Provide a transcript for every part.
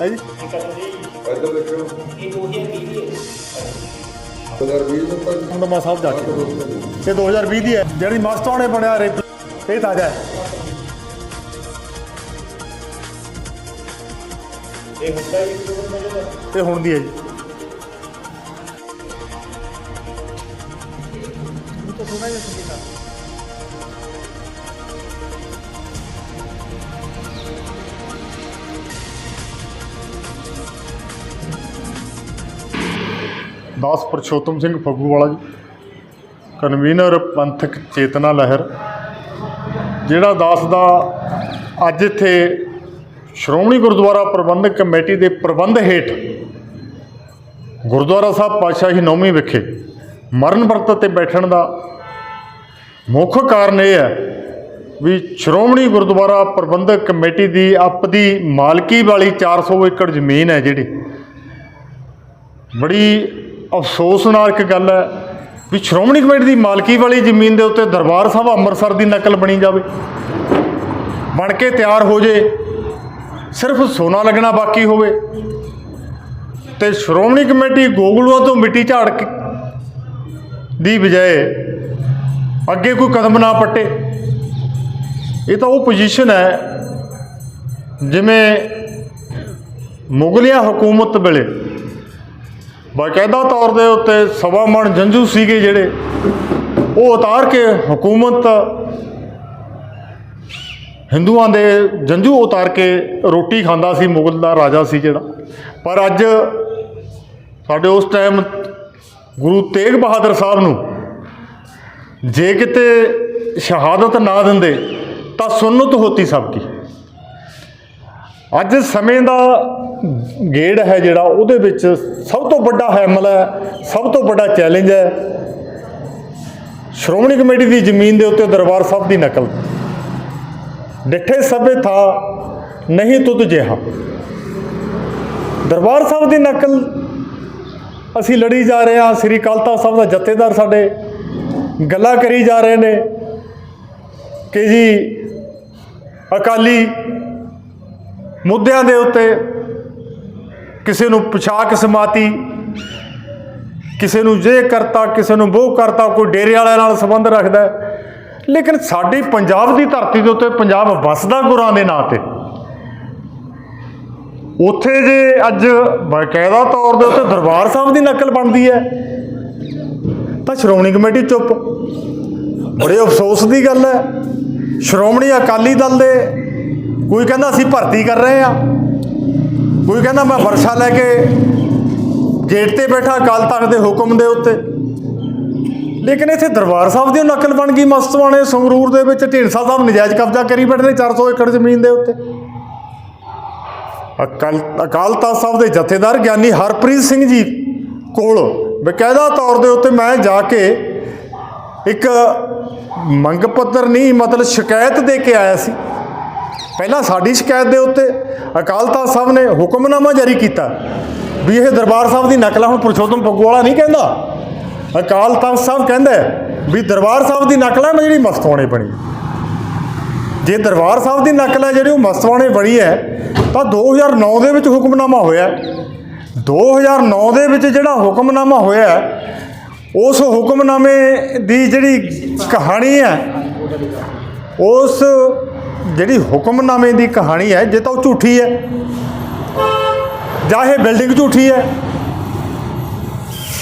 ਹੈ ਜੀ ਇੱਧਰ ਦੇਖਿਓ ਇਹ 2020 ਦੀ ਹੈ 2020 ਨੂੰ ਤਾਂ ਦਮਦਮਾ ਸਾਹਿਬ ਜਾ ਕੇ। ਇਹ 2020 ਦੀ ਹੈ। ਜਿਹੜੀ ਮਸਤਾਉਣੇ ਬਣਿਆ, ਰੇ ਇਹ ਤਾਜ਼ਾ ਹੈ। ਇਹ ਹੁੰਦਾ ਇਹ ਹੁਣ ਦੀ ਹੈ ਜੀ। ਦਾਸ ਪਰਸ਼ੋਤਮ ਸਿੰਘ ਫੱਗੂਵਾਲਾ ਜੀ, ਕਨਵੀਨਰ ਪੰਥਕ ਚੇਤਨਾ ਲਹਿਰ, ਜਿਹੜਾ ਦਾਸ ਦਾ ਅੱਜ ਇੱਥੇ ਸ਼੍ਰੋਮਣੀ ਗੁਰਦੁਆਰਾ ਪ੍ਰਬੰਧਕ ਕਮੇਟੀ ਦੇ ਪ੍ਰਬੰਧ ਹੇਠ ਗੁਰਦੁਆਰਾ ਸਾਹਿਬ ਪਾਤਸ਼ਾਹੀ ਨੌਵੀਂ ਵਿਖੇ ਮਰਨ ਵਰਤ ਤੇ ਬੈਠਣ ਦਾ ਮੁੱਖ ਕਾਰਨ ਇਹ ਹੈ ਵੀ ਸ਼੍ਰੋਮਣੀ ਗੁਰਦੁਆਰਾ ਪ੍ਰਬੰਧਕ ਕਮੇਟੀ ਦੀ ਆਪਦੀ ਮਾਲਕੀ ਵਾਲੀ 400 ਏਕੜ ਜ਼ਮੀਨ ਹੈ ਜਿਹੜੀ। ਬੜੀ ਅਫਸੋਸ ਨਾਲ ਇੱਕ ਗੱਲ ਹੈ ਵੀ ਸ਼੍ਰੋਮਣੀ ਕਮੇਟੀ ਦੀ ਮਾਲਕੀ ਵਾਲੀ ਜ਼ਮੀਨ ਦੇ ਉੱਤੇ ਦਰਬਾਰ ਸਾਹਿਬ ਅੰਮ੍ਰਿਤਸਰ ਦੀ ਨਕਲ ਬਣੀ ਜਾਵੇ। ਬਣ ਕੇ ਤਿਆਰ ਹੋ ਜੇ, ਸਿਰਫ ਸੋਨਾ ਲੱਗਣਾ ਬਾਕੀ ਹੋਵੇ। ਤੇ ਸ਼੍ਰੋਮਣੀ ਕਮੇਟੀ ਗੋਗਲੂਆਂ ਤੋਂ ਮਿੱਟੀ ਝਾੜ ਕੇ ਦੀ ਬਜਾਏ ਅੱਗੇ ਕੋਈ ਕਦਮ ਨਾ ਪੱਟੇ। ਇਹ ਤਾਂ ਉਹ ਪੋਜੀਸ਼ਨ ਹੈ ਜਿਵੇਂ ਮੁਗਲਿਆ ਹਕੂਮਤ ਵੇਲੇ ਬਾਕਾਇਦਾ ਤੌਰ ਦੇ ਉੱਤੇ ਸਵਾ ਮਣ ਜੰਜੂ ਸੀਗੇ ਜਿਹੜੇ, ਉਹ ਉਤਾਰ ਕੇ ਹਕੂਮਤ ਹਿੰਦੂਆਂ ਦੇ ਜੰਜੂ ਉਤਾਰ ਕੇ ਰੋਟੀ ਖਾਂਦਾ ਸੀ, ਮੁਗਲ ਦਾ ਰਾਜਾ ਸੀ ਜਿਹੜਾ। ਪਰ ਅੱਜ ਸਾਡੇ ਉਸ ਟਾਈਮ ਗੁਰੂ ਤੇਗ ਬਹਾਦਰ ਸਾਹਿਬ ਨੂੰ ਜੇ ਕਿਤੇ ਸ਼ਹਾਦਤ ਨਾ ਦਿੰਦੇ, ਤਾਂ ਸੁਨਨਤ ਹੋਤੀ ਸਭ ਕੀ ਅੱਜ ਸਮੇਂ ਦਾ ਗੇੜ ਹੈ ਜਿਹੜਾ, ਉਹਦੇ ਵਿੱਚ ਸਭ ਤੋਂ ਵੱਡਾ ਹਮਲਾ ਹੈ, ਸਭ ਤੋਂ ਵੱਡਾ ਚੈਲੰਜ ਹੈ। ਸ਼੍ਰੋਮਣੀ ਕਮੇਟੀ ਦੀ ਜ਼ਮੀਨ ਦੇ ਉੱਤੇ ਦਰਬਾਰ ਸਾਹਿਬ ਦੀ ਨਕਲ। ਡਿੱਠੇ ਸਭੇ ਥਾ ਨਹੀਂ ਤੁਧ ਜਿਹਾ। ਦਰਬਾਰ ਸਾਹਿਬ ਦੀ ਨਕਲ, ਅਸੀਂ ਲੜੀ ਜਾ ਰਹੇ ਹਾਂ, ਸ੍ਰੀ ਕਾਲਤਾ ਸਾਹਿਬ ਦਾ ਜਥੇਦਾਰ ਸਾਡੇ ਗੱਲਾਂ ਕਰੀ ਜਾ ਰਹੇ ਨੇ। ਕਿ ਜੀ, ਅਕਾਲੀ ਮੁੱਦਿਆਂ ਦੇ ਉੱਤੇ ਕਿਸੇ ਨੂੰ ਪੁਸ਼ਾਕ ਸਮਾਤੀ ਕਿਸੇ ਨੂੰ ਜੇ ਕਰਤਾ, ਕਿਸੇ ਨੂੰ ਉਹ ਕਰਤਾ, ਕੋਈ ਡੇਰੇ ਵਾਲਿਆਂ ਨਾਲ ਸੰਬੰਧ ਰੱਖਦਾ ਲੇਕਿਨ ਸਾਡੀ ਪੰਜਾਬ ਦੀ ਧਰਤੀ ਦੇ ਉੱਤੇ ਪੰਜਾਬ ਵਸਦਾ ਗੁਰਾਂ ਦੇ ਨਾਂ ਤੇ। ਉੱਥੇ ਜੇ ਅੱਜ ਬਕਾਇਦਾ ਤੌਰ ਦੇ ਉੱਤੇ ਦਰਬਾਰ ਸਾਹਿਬ ਦੀ ਨਕਲ ਬਣਦੀ ਹੈ, ਤਾਂ ਸ਼੍ਰੋਮਣੀ ਕਮੇਟੀ ਚੁੱਪ। ਬੜੇ ਅਫਸੋਸ ਦੀ ਗੱਲ ਹੈ। ਸ਼੍ਰੋਮਣੀ ਅਕਾਲੀ ਦਲ ਦੇ ਕੋਈ ਕਹਿੰਦਾ ਅਸੀਂ ਭਰਤੀ ਕਰ ਰਹੇ ਆ ਕੋਈ ਕਹਿੰਦਾ ਮੈਂ ਵਰਸ਼ਾ ਲੈ ਕੇ ਗੇਟ ਤੇ ਬੈਠਾ, ਅਕਾਲ ਤਖਤ ਦੇ ਹੁਕਮ ਦੇ ਉੱਤੇ। ਲੇਕਿਨ ਇੱਥੇ ਦਰਬਾਰ ਸਾਹਿਬ ਦੀ ਨਕਲ ਬਣ ਗਈ ਮਸਤਵਾਣੇ ਸੰਗਰੂਰ ਦੇ ਵਿੱਚ ਢੀਂਡਸਾ ਸਾਹਿਬ ਨਜਾਇਜ਼ ਕਬਜ਼ਾ ਕਰੀ ਬੈਠੇ ਨੇ 400 ਏਕੜ ਜ਼ਮੀਨ ਦੇ ਉੱਤੇ। ਅਕਾਲ ਅਕਾਲ ਤਖਤ ਸਾਹਿਬ ਦੇ ਜਥੇਦਾਰ ਗਿਆਨੀ ਹਰਪ੍ਰੀਤ ਸਿੰਘ ਜੀ ਕੋਲ ਬਕਾਇਦਾ ਤੌਰ ਦੇ ਉੱਤੇ ਮੈਂ ਜਾ ਕੇ ਇੱਕ ਮੰਗ ਪੱਤਰ ਨਹੀਂ, ਮਤਲਬ ਸ਼ਿਕਾਇਤ ਦੇ ਕੇ ਆਇਆ ਸੀ। ਪਹਿਲਾਂ ਸਾਡੀ ਸ਼ਿਕਾਇਤ ਦੇ ਉੱਤੇ ਅਕਾਲ ਤਖਤ ਸਾਹਿਬ ਨੇ ਹੁਕਮਨਾਮਾ ਜਾਰੀ ਕੀਤਾ ਵੀ ਇਹ ਦਰਬਾਰ ਸਾਹਿਬ ਦੀ ਨਕਲ ਹੁਣ ਪੁਰਸ਼ੋਤਮ ਪੱਗੂ ਵਾਲਾ ਨਹੀਂ ਕਹਿੰਦਾ ਅਕਾਲ ਤਖਤ ਸਾਹਿਬ ਕਹਿੰਦਾ ਵੀ ਦਰਬਾਰ ਸਾਹਿਬ ਦੀ ਨਕਲ ਹੈ ਜਿਹੜੀ ਮਸਤਵਾਣੇ ਬਣੀ ਜੇ ਦਰਬਾਰ ਸਾਹਿਬ ਦੀ ਨਕਲ ਹੈ, ਜਿਹੜੀ ਉਹ ਮਸਤਵਾਣੇ ਬਣੀ ਹੈ, ਤਾਂ 2009 ਦੇ ਵਿੱਚ ਹੁਕਮਨਾਮਾ ਹੋਇਆ ਹੈ। 2009 ਦੇ ਵਿੱਚ ਜਿਹੜਾ ਹੁਕਮਨਾਮਾ ਹੋਇਆ, ਉਸ ਹੁਕਮਨਾਮੇ ਦੀ ਜਿਹੜੀ ਕਹਾਣੀ ਹੈ, ਉਸ ਜਿਹੜੀ ਹੁਕਮਨਾਮੇ ਦੀ ਕਹਾਣੀ ਹੈ, ਜੇ ਤਾਂ ਉਹ ਝੂਠੀ ਹੈ। ਜਾਂ ਇਹ ਬਿਲਡਿੰਗ ਝੂਠੀ ਹੈ।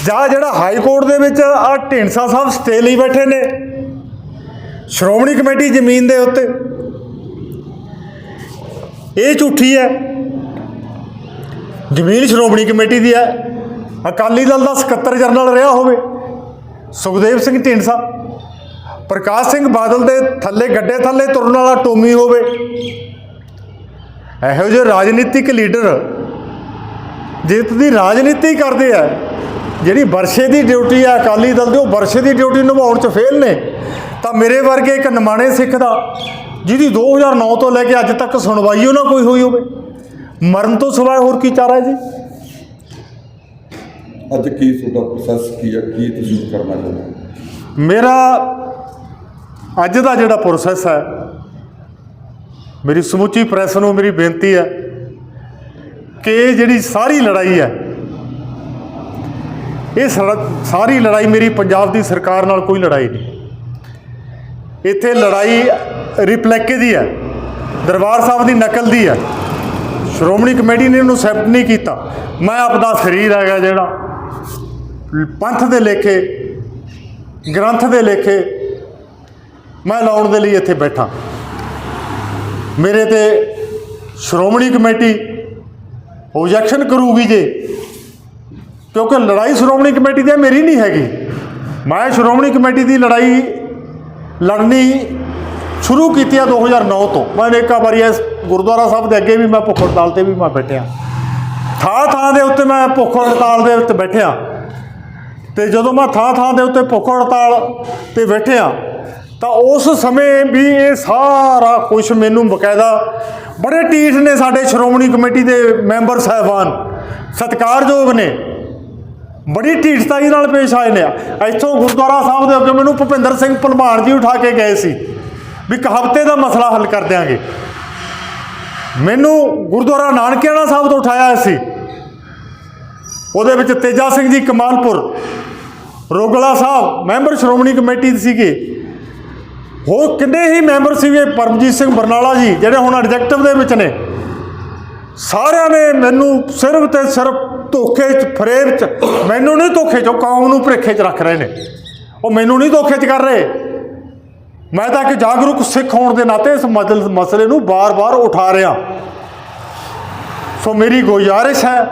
ਜਾਂ ਜਿਹੜਾ ਹਾਈ ਕੋਰਟ ਦੇ ਵਿੱਚ ਆ ਢੀਂਡਸਾ ਸਾਹਿਬ ਸਟੇ ਲਈ ਬੈਠੇ ਨੇ, ਸ਼੍ਰੋਮਣੀ ਕਮੇਟੀ ਜ਼ਮੀਨ ਦੇ ਉੱਤੇ। ਇਹ ਝੂਠੀ ਹੈ। ਜ਼ਮੀਨ ਸ਼੍ਰੋਮਣੀ ਕਮੇਟੀ ਦੀ ਹੈ। ਅਕਾਲੀ ਦਲ ਦਾ ਸਕੱਤਰ ਜਨਰਲ ਰਿਹਾ ਹੋਵੇ। ਸੁਖਦੇਵ ਸਿੰਘ ਢੀਂਡਸਾ। ਪ੍ਰਕਾਸ਼ ਸਿੰਘ ਬਾਦਲ ਦੇ ਥੱਲੇ ਗੱਡੇ ਥੱਲੇ ਤੁਰਨ ਵਾਲਾ ਟੋਮੀ ਹੋਵੇ। ਇਹੋ ਜਿਹੇ ਰਾਜਨੀਤਿਕ ਲੀਡਰ ਜਿੱਤ ਦੀ ਰਾਜਨੀਤੀ ਕਰਦੇ ਆ ਜਿਹੜੀ ਵਰਸ਼ੇ ਦੀ ਡਿਊਟੀ ਆ ਅਕਾਲੀ ਦਲ ਦੇ ਉਹ ਵਰਸ਼ੇ ਦੀ ਡਿਊਟੀ ਨਿਭਾਉਣ ਚ ਫੇਲ ਨੇ ਤਾਂ ਮੇਰੇ ਵਰਗੇ ਇੱਕ ਨਿਮਾਣੇ ਸਿੱਖ ਦਾ ਜਿਹਦੀ 2009 ਤੋਂ ਲੈ ਕੇ ਅੱਜ ਤੱਕ ਸੁਣਵਾਈ ਉਹ ਨਾ ਕੋਈ ਹੋਈ ਹੋਵੇ। ਮਰਨ ਤੋਂ ਸਿਵਾਏ ਹੋਰ ਕੀ ਚਾਰਾ ਹੈ ਜੀ? ਅੱਜ ਕੀ ਤੁਹਾਡਾ ਪ੍ਰੋਸੈਸ ਕੀ ਹੈ ਕੀ ਤੁਸੀਂ ਕਰਨਾ ਚਾਹੁੰਦੇ ਮੇਰਾ ਅੱਜ ਦਾ ਜਿਹੜਾ ਪ੍ਰੋਸੈਸ ਹੈ, ਮੇਰੀ ਸਮੁੱਚੀ ਪ੍ਰੈਸ ਨੂੰ ਮੇਰੀ ਬੇਨਤੀ ਹੈ ਕਿ ਇਹ ਜਿਹੜੀ ਸਾਰੀ ਲੜਾਈ ਹੈ, ਇਹ ਸਰ- ਸਾਰੀ ਲੜਾਈ ਮੇਰੀ ਪੰਜਾਬ ਦੀ ਸਰਕਾਰ ਨਾਲ ਕੋਈ ਲੜਾਈ ਨਹੀਂ। ਇੱਥੇ ਲੜਾਈ ਰਿਪਲੈਕੇ ਦੀ ਹੈ, ਦਰਬਾਰ ਸਾਹਿਬ ਦੀ ਨਕਲ ਦੀ ਹੈ। ਸ਼੍ਰੋਮਣੀ ਕਮੇਟੀ ਨੇ ਇਹਨੂੰ ਐਕਸੈਪਟ ਨਹੀਂ ਕੀਤਾ। ਮੈਂ ਆਪਦਾ ਸਰੀਰ ਹੈਗਾ ਜਿਹੜਾ, ਪੰਥ ਦੇ ਲੇਖੇ, ਗ੍ਰੰਥ ਦੇ ਲੇਖੇ ਮੈਂ ਲਾਉਣ ਦੇ ਲਈ ਇੱਥੇ ਬੈਠਾ। ਮੇਰੇ ਤੇ ਸ਼੍ਰੋਮਣੀ ਕਮੇਟੀ ਓਬਜੈਕਸ਼ਨ ਕਰੂਗੀ ਜੇ। ਕਿਉਂਕਿ ਲੜਾਈ ਸ਼੍ਰੋਮਣੀ ਕਮੇਟੀ ਦੀ ਮੇਰੀ ਨਹੀਂ ਹੈਗੀ। ਮੈਂ ਸ਼੍ਰੋਮਣੀ ਕਮੇਟੀ ਦੀ ਲੜਾਈ ਲੜਨੀ ਸ਼ੁਰੂ ਕੀਤੀ ਆ 2009 ਤੋਂ। ਮੈਂ ਇੱਕ ਵਾਰੀ ਇਸ ਗੁਰਦੁਆਰਾ ਸਾਹਿਬ ਦੇ ਅੱਗੇ ਵੀ ਮੈਂ ਭੁੱਖ ਹੜਤਾਲ ਤੇ ਵੀ ਮੈਂ ਬੈਠਿਆ। ਥਾਂ ਥਾਂ ਦੇ ਉੱਤੇ ਮੈਂ ਭੁੱਖ ਹੜਤਾਲ ਦੇ ਉੱਤੇ ਬੈਠਿਆ। ਤੇ ਜਦੋਂ ਮੈਂ ਥਾਂ ਥਾਂ ਦੇ ਉੱਤੇ ਭੁੱਖ ਹੜਤਾਲ ਤੇ ਬੈਠਿਆ ਤਾਂ ਉਸ ਸਮੇਂ ਵੀ ਇਹ ਸਾਰਾ ਕੁਝ ਮੈਨੂੰ ਬਕਾਇਦਾ ਬੜੇ ਟੀਠ ਨੇ ਸਾਡੇ ਸ਼੍ਰੋਮਣੀ ਕਮੇਟੀ ਦੇ ਮੈਂਬਰ ਸਾਹਿਬਾਨ, ਸਤਿਕਾਰਯੋਗ ਨੇ। ਬੜੀ ਢੀਠਤਾਈ ਨਾਲ ਪੇਸ਼ ਆਏ ਨੇ। ਇੱਥੋਂ ਗੁਰਦੁਆਰਾ ਸਾਹਿਬ ਦੇ ਅੱਗੇ ਮੈਨੂੰ ਭੁਪਿੰਦਰ ਸਿੰਘ ਭਲਵਾਨ ਜੀ ਉਠਾ ਕੇ ਗਏ ਸੀ ਵੀ ਇੱਕ ਹਫ਼ਤੇ ਦਾ ਮਸਲਾ ਹੱਲ ਕਰ ਦਿਆਂਗੇ। ਮੈਨੂੰ ਗੁਰਦੁਆਰਾ ਨਾਨਕਿਆਣਾ ਸਾਹਿਬ ਤੋਂ ਉਠਾਇਆ ਸੀ। ਉਹਦੇ ਵਿੱਚ ਤੇਜਾ ਸਿੰਘ ਜੀ ਕਮਾਲਪੁਰ, ਰੋਗਲਾ ਸਾਹਿਬ, ਮੈਂਬਰ ਸ਼੍ਰੋਮਣੀ ਕਮੇਟੀ ਦੇ ਸੀਗੇ। ਹੋਰ ਕਿੰਨੇ ਹੀ ਮੈਂਬਰ ਸੀਗੇ ਪਰਮਜੀਤ ਸਿੰਘ ਬਰਨਾਲਾ ਜੀ, ਜਿਹੜੇ ਹੁਣ ਐਗਜ਼ੈਕਟਿਵ ਦੇ ਵਿੱਚ ਨੇ। ਸਾਰਿਆਂ ਨੇ ਮੈਨੂੰ ਸਿਰਫ ਤੇ ਸਿਰਫ ਧੋਖੇ ਚ, ਫਰੇਬ ਚ, ਮੈਨੂੰ ਨਹੀਂ ਧੋਖੇ ਚ ਕੌਮ ਨੂੰ ਭਰੇਖੇ ਚ ਰੱਖ ਰਹੇ ਨੇ। ਉਹ ਮੈਨੂੰ ਨਹੀਂ ਧੋਖੇ ਚ ਕਰ ਰਹੇ। ਮੈਂ ਤਾਂ ਇੱਕ ਜਾਗਰੂਕ ਸਿੱਖ ਹੋਣ ਦੇ ਨਾਤੇ ਇਸ ਮਸਲ- ਮਸਲੇ ਨੂੰ ਬਾਰ-ਬਾਰ ਉਠਾ ਰਿਹਾ। ਸੋ ਮੇਰੀ ਗੁਜ਼ਾਰਿਸ਼ ਹੈ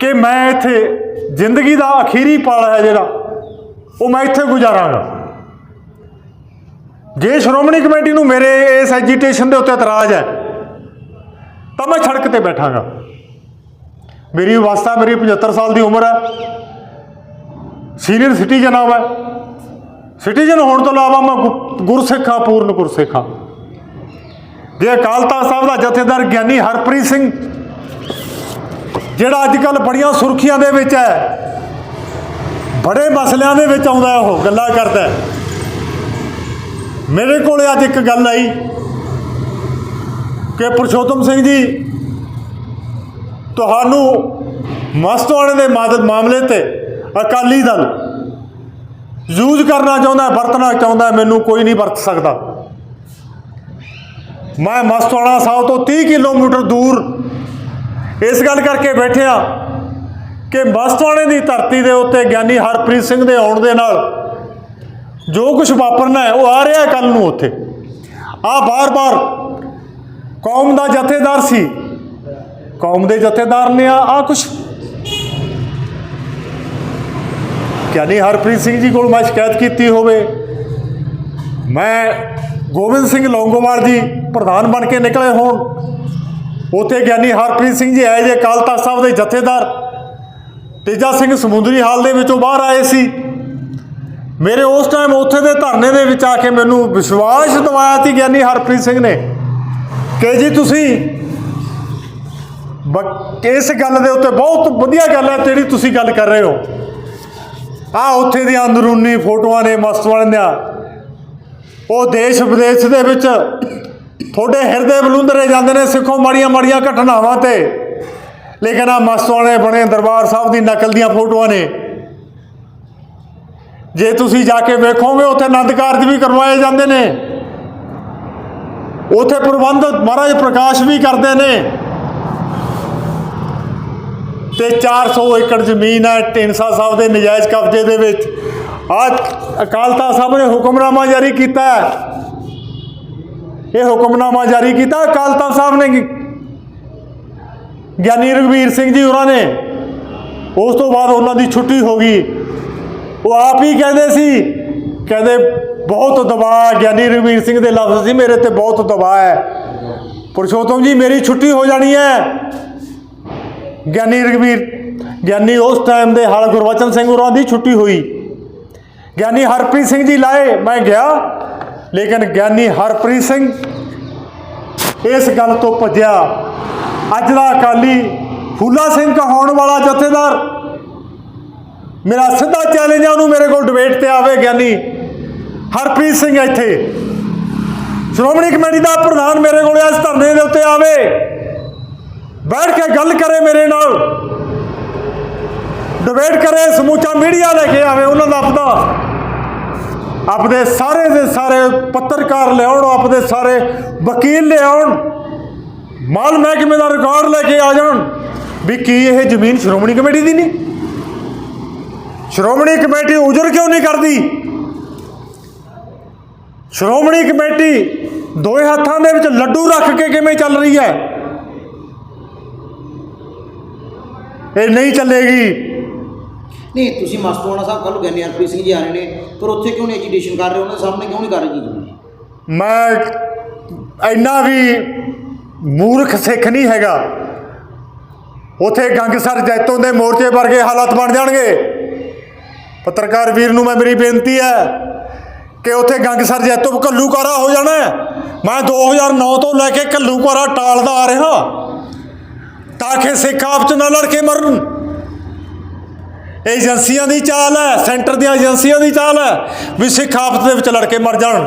ਕਿ ਮੈਂ ਇੱਥੇ ਜ਼ਿੰਦਗੀ ਦਾ ਅਖੀਰੀ ਪਲ ਹੈ ਜਿਹੜਾ, ਉਹ ਮੈਂ ਇੱਥੇ ਗੁਜ਼ਾਰਾਂਗਾ। ਜੇ ਸ਼੍ਰੋਮਣੀ ਕਮੇਟੀ ਨੂੰ ਮੇਰੇ ਇਸ ਐਜੀਟੇਸ਼ਨ ਦੇ ਉੱਤੇ ਇਤਰਾਜ਼ ਹੈ, ਤਾਂ ਮੈਂ ਸੜਕ ਤੇ ਬੈਠਾਂਗਾ। ਮੇਰੀ ਅਵਸਥਾ ਮੇਰੀ 75 ਸਾਲ ਦੀ ਉਮਰ ਹੈ। ਸੀਨੀਅਰ ਸਿਟੀਜ਼ਨ ਆ ਮੈਂ। ਸਿਟੀਜ਼ਨ ਹੋਣ ਤੋਂ ਇਲਾਵਾ ਮੈਂ ਗੁ- ਗੁਰਸਿੱਖ ਹਾਂ ਪੂਰਨ ਗੁਰਸਿੱਖ। ਹਾਂ ਜੇ ਅਕਾਲ ਤਖਤ ਸਾਹਿਬ ਦਾ ਜਥੇਦਾਰ ਗਿਆਨੀ ਹਰਪ੍ਰੀਤ ਸਿੰਘ, ਜਿਹੜਾ ਅੱਜ ਕੱਲ ਬੜੀਆਂ ਸੁਰਖੀਆਂ ਦੇ ਵਿੱਚ ਹੈ, ਬੜੇ ਮਸਲਿਆਂ ਦੇ ਵਿੱਚ ਆਉਂਦਾ ਉਹ ਗੱਲਾਂ ਕਰਦਾ ਹੈ। ਮੇਰੇ ਕੋਲੇ ਅੱਜ ਇੱਕ ਗੱਲ ਆਈ ਕਿ ਪੁਰਸ਼ੋਤਮ ਸਿੰਘ ਜੀ, ਤੁਹਾਨੂੰ ਮਸਤਵਾਣੇ ਦੇ ਮਾਦਦ ਮਾਮਲੇ ਤੇ ਅਕਾਲੀ ਦਲ ਯੂਜ਼ ਕਰਨਾ ਚਾਹੁੰਦਾ ਵਰਤਣਾ ਚਾਹੁੰਦਾ ਮੈਨੂੰ ਕੋਈ ਨਹੀਂ ਵਰਤ ਸਕਦਾ। ਮੈਂ ਮਸਤਵਾਣਾ ਸਾਹਿਬ ਤੋਂ 30 ਕਿਲੋਮੀਟਰ ਦੂਰ ਇਸ ਗੱਲ ਕਰਕੇ ਬੈਠਿਆ ਕਿ ਮਸਤਵਾਣੇ ਦੀ ਧਰਤੀ ਦੇ ਉੱਤੇ ਗਿਆਨੀ ਹਰਪ੍ਰੀਤ ਸਿੰਘ ਦੇ ਆਉਣ ਦੇ ਨਾਲ ਜੋ ਕੁਝ ਵਾਪਰਨਾ ਹੈ, ਉਹ ਆ ਰਿਹਾ ਕੱਲ ਨੂੰ ਉੱਥੇ। ਆ ਬਾਰ-ਬਾਰ ਕੌਮ ਦਾ ਜਥੇਦਾਰ ਸੀ। ਕੌਮ ਦੇ ਜਥੇਦਾਰ ਨੇ ਆ ਆ ਕੁਛ। ਗਿਆਨੀ ਹਰਪ੍ਰੀਤ ਸਿੰਘ ਜੀ ਕੋਲ ਮੈਂ ਸ਼ਿਕਾਇਤ ਕੀਤੀ ਹੋਵੇ। ਮੈਂ ਗੋਬਿੰਦ ਸਿੰਘ ਲੌਂਗੋਵਾਲ ਜੀ ਪ੍ਰਧਾਨ ਬਣ ਕੇ ਨਿਕਲੇ ਹੋਣ। ਉੱਥੇ ਗਿਆਨੀ ਹਰਪ੍ਰੀਤ ਸਿੰਘ ਜੀ ਆਏ ਜੇ ਅਕਾਲ ਤਖਤ ਸਾਹਿਬ ਦੇ ਜਥੇਦਾਰ। ਤੇਜਾ ਸਿੰਘ ਸਮੁੰਦਰੀ ਹਾਲ ਦੇ ਵਿੱਚੋਂ ਬਾਹਰ ਆਏ ਸੀ। ਮੇਰੇ ਉਸ ਟਾਈਮ ਉੱਥੇ ਦੇ ਧਰਨੇ ਦੇ ਵਿੱਚ ਆ ਕੇ ਮੈਨੂੰ ਵਿਸ਼ਵਾਸ ਦਿਵਾਇਆ ਸੀ ਗਿਆਨੀ ਹਰਪ੍ਰੀਤ ਸਿੰਘ ਨੇ ਕਿ ਜੀ ਤੁਸੀਂ ਬ- ਇਸ ਗੱਲ ਦੇ ਉੱਤੇ ਬਹੁਤ ਵਧੀਆ ਗੱਲ ਹੈ ਜਿਹੜੀ ਤੁਸੀਂ ਗੱਲ ਕਰ ਰਹੇ ਹੋ। ਆ ਉੱਥੇ ਦੀਆਂ ਅੰਦਰੂਨੀ ਫੋਟੋਆਂ ਨੇ ਮਸਤ ਵਾਲਿਆਂ ਉਹ ਦੇਸ਼ ਵਿਦੇਸ਼ ਦੇ ਵਿੱਚ ਤੁਹਾਡੇ ਹਿਰਦੇ ਬਲੁੰਦਰੇ ਜਾਂਦੇ ਨੇ ਸਿੱਖੋ ਮਾੜੀਆਂ ਮਾੜੀਆਂ ਘਟਨਾਵਾਂ ਤੇ। ਲੇਕਿਨ ਆ ਮਸਤ ਵਾਲੇ ਬਣੇ ਦਰਬਾਰ ਸਾਹਿਬ ਦੀ ਨਕਲ ਦੀਆਂ ਫੋਟੋਆਂ ਨੇ। ਜੇ ਤੁਸੀਂ ਜਾ ਕੇ ਵੇਖੋਗੇ, ਉੱਥੇ ਆਨੰਦ ਕਾਰਜ ਵੀ ਕਰਵਾਏ ਜਾਂਦੇ ਨੇ। ਉੱਥੇ ਪ੍ਰਬੰਧ ਮਹਾਰਾਜ ਪ੍ਰਕਾਸ਼ ਵੀ ਕਰਦੇ ਨੇ। ਤੇ 400 ਏਕੜ ਜ਼ਮੀਨ ਹੈ ਢੀਂਡਸਾ ਸਾਹਿਬ ਦੇ ਨਜਾਇਜ਼ ਕਬਜ਼ੇ ਦੇ ਵਿੱਚ। ਅੱਜ ਅਕਾਲਤਾ ਸਾਹਿਬ ਨੇ ਹੁਕਮਨਾਮਾ ਜਾਰੀ ਕੀਤਾ ਇਹ ਹੁਕਮਨਾਮਾ ਜਾਰੀ ਕੀਤਾ, ਅਕਾਲਤਾ ਸਾਹਿਬ ਨੇ ਗਿਆਨੀ ਰਘਵੀਰ ਸਿੰਘ ਜੀ ਉਹਨਾਂ ਨੇ। ਉਸ ਤੋਂ ਬਾਅਦ ਉਹਨਾਂ ਦੀ ਛੁੱਟੀ ਹੋ ਗਈ। ਉਹ ਆਪ ਹੀ ਕਹਿੰਦੇ ਸੀ, ਕਹਿੰਦੇ ਬਹੁਤ ਦਬਾਅ ਗਿਆਨੀ ਰਘਵੀਰ ਸਿੰਘ ਦੇ ਲਫ਼ਜ਼ ਸੀ ਮੇਰੇ ਤੇ ਬਹੁਤ ਦਬਾਅ ਹੈ। ਪੁਰਸ਼ੋਤਮ ਜੀ, ਮੇਰੀ ਛੁੱਟੀ ਹੋ ਜਾਣੀ ਹੈ। ਗਿਆਨੀ ਰਘਵੀਰ ਗਿਆਨੀ ਉਸ ਟਾਈਮ ਦੇ ਹਾਲ ਗੁਰਵਚਨ ਸਿੰਘ ਹੋਰਾਂ ਦੀ ਛੁੱਟੀ ਹੋਈ। ਗਿਆਨੀ ਹਰਪ੍ਰੀਤ ਸਿੰਘ ਜੀ ਲਾਏ, ਮੈਂ ਗਿਆ। ਲੇਕਿਨ ਗਿਆਨੀ ਹਰਪ੍ਰੀਤ ਸਿੰਘ ਇਸ ਗੱਲ ਤੋਂ ਭੱਜਿਆ। ਅੱਜ ਦਾ ਅਕਾਲੀ ਫੂਲਾ ਸਿੰਘ ਕਹਾਉਣ ਵਾਲਾ ਜਥੇਦਾਰ ਮੇਰਾ ਸਿੱਧਾ ਚੈਲੰਜ ਆ, ਉਹਨੂੰ ਮੇਰੇ ਕੋਲ ਡਿਬੇਟ ਤੇ ਆਵੇ ਗਿਆਨੀ। ਹਰਪ੍ਰੀਤ ਸਿੰਘ ਇੱਥੇ। ਸ਼੍ਰੋਮਣੀ ਕਮੇਟੀ ਦਾ ਪ੍ਰਧਾਨ ਮੇਰੇ ਕੋਲ ਇਸ ਧਰਨੇ ਦੇ ਉੱਤੇ ਆਵੇ। ਬੈਠ ਕੇ ਗੱਲ ਕਰੇ ਮੇਰੇ ਨਾਲ। ਡਿਬੇਟ ਕਰੇ, ਸਮੂਚਾ ਮੀਡੀਆ ਲੈ ਕੇ ਆਵੇ, ਉਹਨਾਂ ਦਾ ਆਪਦਾ। ਆਪਦੇ ਸਾਰੇ ਦੇ ਸਾਰੇ ਪੱਤਰਕਾਰ ਲਿਆਉਣ, ਆਪਦੇ ਸਾਰੇ ਵਕੀਲ ਲਿਆਉਣ। ਮਾਲ ਮਹਿਕਮੇ ਦਾ ਰਿਕਾਰਡ ਲੈ ਕੇ ਆ ਜਾਣ। ਵੀ ਕੀ ਇਹ ਜ਼ਮੀਨ ਸ਼੍ਰੋਮਣੀ ਕਮੇਟੀ ਦੀ ਨਹੀਂ? ਸ਼੍ਰੋਮਣੀ ਕਮੇਟੀ ਉਜਰ ਕਿਉਂ ਨਹੀਂ ਕਰਦੀ? ਸ਼੍ਰੋਮਣੀ ਕਮੇਟੀ ਦੋਏ ਹੱਥਾਂ ਦੇ ਵਿੱਚ ਲੱਡੂ ਰੱਖ ਕੇ ਕਿਵੇਂ ਚੱਲ ਰਹੀ ਹੈ? ਇਹ ਨਹੀਂ ਚੱਲੇਗੀ। ਨਹੀਂ ਤੁਸੀਂ ਮਸਤੂਆਣਾ ਸਾਹਿਬ ਕੱਲ੍ਹ ਗਿਆਨੀ ਹਰਪ੍ਰੀਤ ਸਿੰਘ ਜੀ ਆ ਰਹੇ ਨੇ ਪਰ ਉੱਥੇ ਕਿਉਂ ਨਹੀਂ ਐਜੀਟੇਸ਼ਨ ਕਰ ਰਹੇ? ਉਹਨਾਂ ਦੇ ਸਾਹਮਣੇ ਕਿਉਂ ਨਹੀਂ ਕਰ ਰਹੇ ਜੀ? ਮੈਂ ਇੰਨਾ ਵੀ ਮੂਰਖ ਸਿੱਖ ਨਹੀਂ ਹੈਗਾ। ਉਥੇ ਗੰਗਸਰ ਜੈਤੋਂ ਦੇ ਮੋਰਚੇ ਵਰਗੇ ਹਾਲਾਤ ਬਣ ਜਾਣਗੇ। ਪੱਤਰਕਾਰ ਵੀਰ ਨੂੰ ਮੈਂ ਮੇਰੀ ਬੇਨਤੀ ਹੈ ਕਿ ਉਥੇ ਗੰਗਸਰ ਜੈਤੋਂ ਘੱਲੂਕਾਰਾ ਹੋ ਜਾਣਾ ਹੈ। ਮੈਂ 2009 ਤੋਂ ਲੈ ਕੇ ਘੱਲੂਕਾਰਾ ਟਾਲਦਾ ਆ ਰਿਹਾ। ਤਾਂ ਕਿ ਸਿੱਖ ਆਪਸ 'ਚ ਨਾ ਲੜ ਕੇ ਮਰਨ। ਏਜੰਸੀਆਂ ਦੀ ਚਾਲ ਹੈ, ਸੈਂਟਰ ਦੀਆਂ ਏਜੰਸੀਆਂ ਦੀ ਚਾਲ ਹੈ ਵੀ ਸਿੱਖ ਆਪਸ ਦੇ ਵਿੱਚ ਲੜ ਕੇ ਮਰ ਜਾਣ।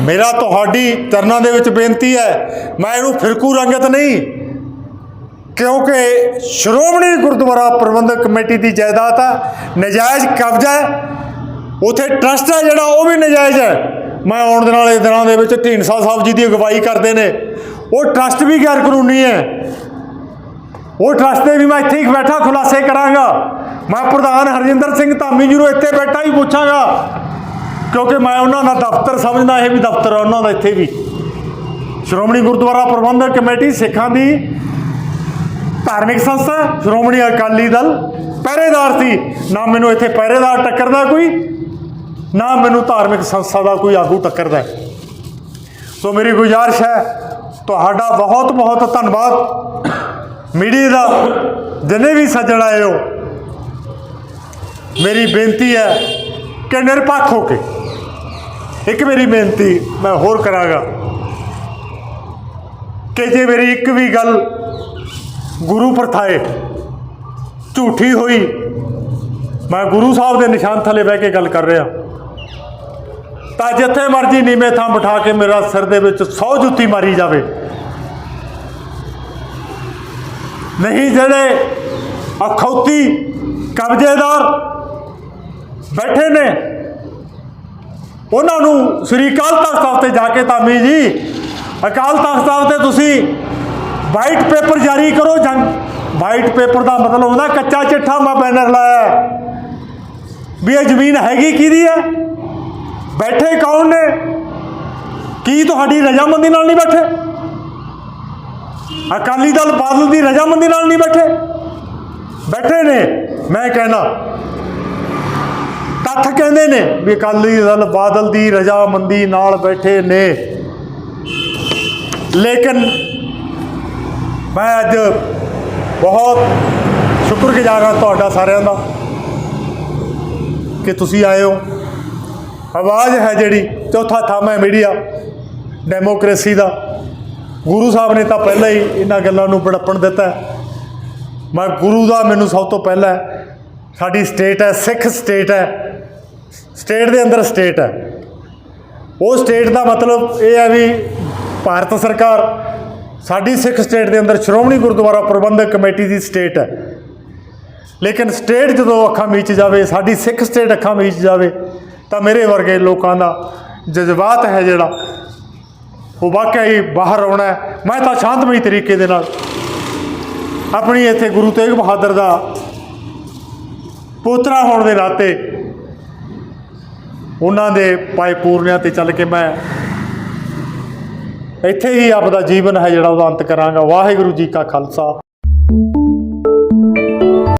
ਮੇਰਾ ਤੁਹਾਡੀ ਚਰਨਾਂ ਦੇ ਵਿੱਚ ਬੇਨਤੀ ਹੈ, ਮੈਂ ਇਹਨੂੰ ਫਿਰਕੂ ਰੰਗਤ ਨਹੀਂ ਕਿਉਂਕਿ ਸ਼੍ਰੋਮਣੀ ਗੁਰਦੁਆਰਾ ਪ੍ਰਬੰਧਕ ਕਮੇਟੀ ਦੀ ਜਾਇਦਾਦ ਹੈ ਨਜਾਇਜ਼ ਕਬਜ਼ਾ ਹੈ। ਉਥੇ ਟਰਸਟ ਹੈ ਜਿਹੜਾ, ਉਹ ਵੀ ਨਜਾਇਜ਼ ਹੈ। ਮੈਂ ਆਉਣ ਦੇ ਵਾਲੇ ਦਿਨਾਂ ਦੇ ਵਿੱਚ ਢੀਂਡਸਾ ਸਾਹਿਬ ਜੀ ਦੀ ਅਗਵਾਈ ਕਰਦੇ ਨੇ। ਉਹ ਟਰਸਟ ਵੀ ਗੈਰ ਕਾਨੂੰਨੀ ਹੈ। ਉਹ ਟਰਸਟ ਦੇ ਵੀ ਮੈਂ ਇੱਥੇ ਹੀ ਬੈਠਾ, ਖੁਲਾਸੇ ਕਰਾਂਗਾ। ਮੈਂ ਪ੍ਰਧਾਨ ਹਰਜਿੰਦਰ ਸਿੰਘ ਧਾਮੀ ਜੀ ਨੂੰ ਇੱਥੇ ਬੈਠਾ ਹੀ ਪੁੱਛਾਂਗਾ। ਕਿਉਂਕਿ ਮੈਂ ਉਹਨਾਂ ਦਾ ਦਫ਼ਤਰ ਸਮਝਦਾ, ਇਹ ਵੀ ਦਫ਼ਤਰ ਹੈ ਉਹਨਾਂ ਦਾ ਇੱਥੇ ਵੀ। ਸ਼੍ਰੋਮਣੀ ਗੁਰਦੁਆਰਾ ਪ੍ਰਬੰਧਕ ਕਮੇਟੀ ਸਿੱਖਾਂ ਦੀ ਧਾਰਮਿਕ ਸੰਸਥਾ, ਸ਼੍ਰੋਮਣੀ ਅਕਾਲੀ ਦਲ, ਪਹਿਰੇਦਾਰ ਸੀ। ਨਾ ਮੈਨੂੰ ਇੱਥੇ ਪਹਿਰੇਦਾਰ ਟੱਕਰਦਾ ਕੋਈ, ਨਾ ਮੈਨੂੰ ਧਾਰਮਿਕ ਸੰਸਥਾ ਦਾ ਕੋਈ ਆਗੂ ਟੱਕਰਦਾ। ਸੋ ਮੇਰੀ ਗੁਜ਼ਾਰਿਸ਼ ਹੈ, ਤੁਹਾਡਾ ਬਹੁਤ ਬਹੁਤ ਧੰਨਵਾਦ। ਮੀਡੀਆ ਦਾ ਜਿੰਨੇ ਵੀ ਸੱਜਣ ਆਏ ਹੋ, ਮੇਰੀ ਬੇਨਤੀ ਹੈ ਕਿ ਨਿਰਪੱਖ ਹੋ ਕੇ, ਇੱਕ ਮੇਰੀ ਬੇਨਤੀ ਮੈਂ ਹੋਰ ਕਰਾਂਗਾ ਕਿ ਜੇ ਮੇਰੀ ਇੱਕ ਵੀ ਗੱਲ ਗੁਰੂ ਪ੍ਰਥਾਏ, ਝੂਠੀ ਹੋਈ। ਮੈਂ ਗੁਰੂ ਸਾਹਿਬ ਦੇ ਨਿਸ਼ਾਨ ਥੱਲੇ ਬਹਿ ਕੇ ਗੱਲ ਕਰ ਰਿਹਾ। ਤਾਂ ਜਿੱਥੇ ਮਰਜ਼ੀ ਨੀਵੇਂ ਥਾਂ ਬਿਠਾ ਕੇ ਮੇਰਾ ਸਿਰ ਦੇ ਵਿੱਚ 100 ਜੁੱਤੀ ਮਾਰੀ ਜਾਵੇ। ਨਹੀਂ ਜਿਹੜੇ ਅਖੌਤੀ ਕਬਜ਼ੇਦਾਰ ਬੈਠੇ ਨੇ, ਉਹਨਾਂ ਨੂੰ ਸ੍ਰੀ ਅਕਾਲ ਤਖਤ ਸਾਹਿਬ ਤੇ ਜਾ ਕੇ ਧਾਮੀ ਜੀ, ਅਕਾਲ ਤਖਤ ਸਾਹਿਬ ਤੇ ਤੁਸੀਂ ਵਾਈਟ ਪੇਪਰ ਜਾਰੀ ਕਰੋ ਜੰਗ ਵਾਈਟ ਪੇਪਰ ਦਾ ਮਤਲਬ ਹੁੰਦਾ ਕੱਚਾ ਚਿੱਠਾ ਮੈਂ ਬੈਨਰ ਲਾਇਆ। ਵੀ ਇਹ ਜ਼ਮੀਨ ਹੈਗੀ ਕਿਹਦੀ ਹੈ? ਬੈਠੇ ਕੌਣ ਨੇ? ਕੀ ਤੁਹਾਡੀ ਰਜਾਮੰਦੀ ਨਾਲ ਨਹੀਂ ਬੈਠੇ? ਅਕਾਲੀ ਦਲ ਬਾਦਲ ਦੀ ਰਜਾਮੰਦੀ ਨਾਲ ਨਹੀਂ ਬੈਠੇ? ਬੈਠੇ ਨੇ, ਮੈਂ ਕਹਿਣਾ। ਤੱਥ ਕਹਿੰਦੇ ਨੇ ਵੀ ਅਕਾਲੀ ਦਲ ਬਾਦਲ ਦੀ ਰਜਾਮੰਦੀ ਨਾਲ ਬੈਠੇ ਨੇ। ਲੇਕਿਨ ਮੈਂ ਅੱਜ ਬਹੁਤ ਸ਼ੁਕਰਗੁਜ਼ਾਰ ਹਾਂ ਤੁਹਾਡਾ ਸਾਰਿਆਂ ਦਾ ਕਿ ਤੁਸੀਂ ਆਏ ਹੋ। ਆਵਾਜ਼ ਹੈ ਜਿਹੜੀ ਚੌਥਾ ਥੰਮ ਹੈ ਮੀਡੀਆ, ਡੈਮੋਕ੍ਰੇਸੀ ਦਾ। ਗੁਰੂ ਸਾਹਿਬ ਨੇ ਤਾਂ ਪਹਿਲਾਂ ਹੀ ਇਹਨਾਂ ਗੱਲਾਂ ਨੂੰ ਬੜਪਣ ਦਿੱਤਾ ਮੈਂ ਗੁਰੂ ਦਾ ਮੈਨੂੰ ਸਭ ਤੋਂ ਪਹਿਲਾਂ ਸਾਡੀ ਸਟੇਟ ਹੈ, ਸਿੱਖ ਸਟੇਟ ਹੈ। ਸਟੇਟ ਦੇ ਅੰਦਰ ਸਟੇਟ ਹੈ। ਉਹ ਸਟੇਟ ਦਾ ਮਤਲਬ ਇਹ ਹੈ ਵੀ ਭਾਰਤ ਸਰਕਾਰ ਸਾਡੀ ਸਿੱਖ ਸਟੇਟ ਦੇ ਅੰਦਰ ਸ਼੍ਰੋਮਣੀ ਗੁਰਦੁਆਰਾ ਪ੍ਰਬੰਧਕ ਕਮੇਟੀ ਦੀ ਸਟੇਟ ਹੈ। ਲੇਕਿਨ ਸਟੇਟ ਜਦੋਂ ਅੱਖਾਂ ਮੀਚ ਜਾਵੇ, ਸਾਡੀ ਸਿੱਖ ਸਟੇਟ ਅੱਖਾਂ ਮੀਚ ਜਾਵੇ, ਤਾਂ ਮੇਰੇ ਵਰਗੇ ਲੋਕਾਂ ਦਾ ਜਜ਼ਬਾਤ ਹੈ ਜਿਹੜਾ, ਉਹ ਵਾਕਿਆ ਹੀ ਬਾਹਰ ਆਉਣਾ ਮੈਂ ਤਾਂ ਸ਼ਾਂਤਮਈ ਤਰੀਕੇ ਦੇ ਨਾਲ ਆਪਣੀ ਇੱਥੇ ਗੁਰੂ ਤੇਗ ਬਹਾਦਰ ਦਾ ਪੋਤਰਾ ਹੋਣ ਦੇ ਨਾਤੇ ਉਹਨਾਂ ਦੇ ਪਾਏ ਪੂਰਨਿਆਂ ਤੇ ਚੱਲ ਕੇ ਮੈਂ ਇੱਥੇ ਹੀ ਆਪਦਾ ਜੀਵਨ ਹੈ ਜਿਹੜਾ ਉਹਦਾ ਅੰਤ ਕਰਾਂਗਾ। ਵਾਹਿਗੁਰੂ ਜੀ ਕਾ ਖਾਲਸਾ।